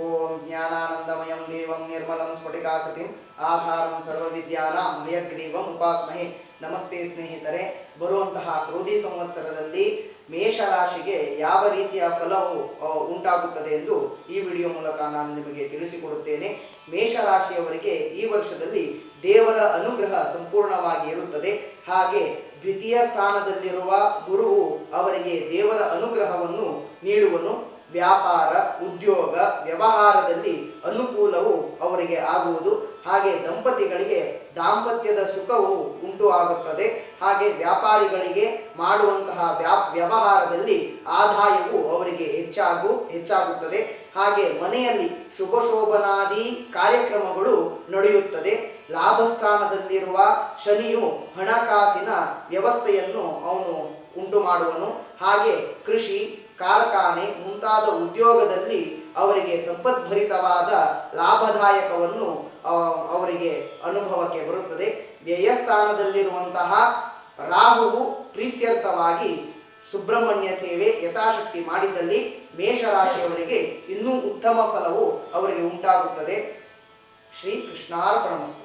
ಓಂ ಜ್ಞಾನಾನಂದಮಯಂ ದೇವಂ ನಿರ್ಮಲಂ ಸ್ಫಟಿಕಾಕೃತಿಂ ಆಧಾರಂ ಸರ್ವವಿದ್ಯಾನಾಂ ಹಯಗ್ರೀವಂ ಉಪಾಸ್ಮಹೇ ನಮಸ್ತೆ ಸ್ನೇಹಿತರೆ ಬರುವಂತಹ ಕ್ರೋಧಿ ಸಂವತ್ಸರದಲ್ಲಿ ಮೇಷರಾಶಿಗೆ ಯಾವ ರೀತಿಯ ಫಲವು ಉಂಟಾಗುತ್ತದೆ ಎಂದು ಈ ವಿಡಿಯೋ ಮೂಲಕ ನಾನು ನಿಮಗೆ ತಿಳಿಸಿಕೊಡುತ್ತೇನೆ. ಮೇಷರಾಶಿಯವರಿಗೆ ಈ ವರ್ಷದಲ್ಲಿ ದೇವರ ಅನುಗ್ರಹ ಸಂಪೂರ್ಣವಾಗಿ ಇರುತ್ತದೆ. ಹಾಗೆ ದ್ವಿತೀಯ ಸ್ಥಾನದಲ್ಲಿರುವ ಗುರುವು ಅವರಿಗೆ ದೇವರ ಅನುಗ್ರಹವನ್ನು ನೀಡುವನು. ವ್ಯಾಪಾರ, ಉದ್ಯೋಗ, ವ್ಯವಹಾರದಲ್ಲಿ ಅನುಕೂಲವು ಅವರಿಗೆ ಆಗುವುದು. ಹಾಗೆ ದಂಪತಿಗಳಿಗೆ ದಾಂಪತ್ಯದ ಸುಖವು ಉಂಟು ಆಗುತ್ತದೆ. ಹಾಗೆ ವ್ಯಾಪಾರಿಗಳಿಗೆ ಮಾಡುವಂತಹ ವ್ಯಾ, ವ್ಯವಹಾರದಲ್ಲಿ ಆದಾಯವು ಅವರಿಗೆ ಹೆಚ್ಚಾಗು, ಹೆಚ್ಚಾಗುತ್ತದೆ. ಹಾಗೆ ಮನೆಯಲ್ಲಿ ಶುಭಶೋಭನಾದಿ ಕಾರ್ಯಕ್ರಮಗಳು ನಡೆಯುತ್ತದೆ. ಲಾಭಸ್ಥಾನದಲ್ಲಿರುವ ಶನಿಯು ಹಣಕಾಸಿನ ವ್ಯವಸ್ಥೆಯನ್ನು ಅವನು ಉಂಟು ಮಾಡುವನು ಹಾಗೆ ಕೃಷಿ ಕಾರ್ಖಾನೆ ಮುಂತಾದ ಉದ್ಯೋಗದಲ್ಲಿ ಅವರಿಗೆ ಸಂಪದ್ಭರಿತವಾದ ಲಾಭದಾಯಕವನ್ನು ಅವರಿಗೆ ಅನುಭವಕ್ಕೆ ಬರುತ್ತದೆ. ವ್ಯಯಸ್ಥಾನದಲ್ಲಿರುವಂತಹ ರಾಹುವು ಪ್ರೀತ್ಯರ್ಥವಾಗಿ ಸುಬ್ರಹ್ಮಣ್ಯ ಸೇವೆ ಯಥಾಶಕ್ತಿ ಮಾಡಿದಲ್ಲಿ ಮೇಷರಾಶಿಯವರಿಗೆ ಇನ್ನೂ ಉತ್ತಮ ಫಲವು ಅವರಿಗೆ ಉಂಟಾಗುತ್ತದೆ. ಶ್ರೀ ಕೃಷ್ಣಾರ್ಪಣಮಸ್ತು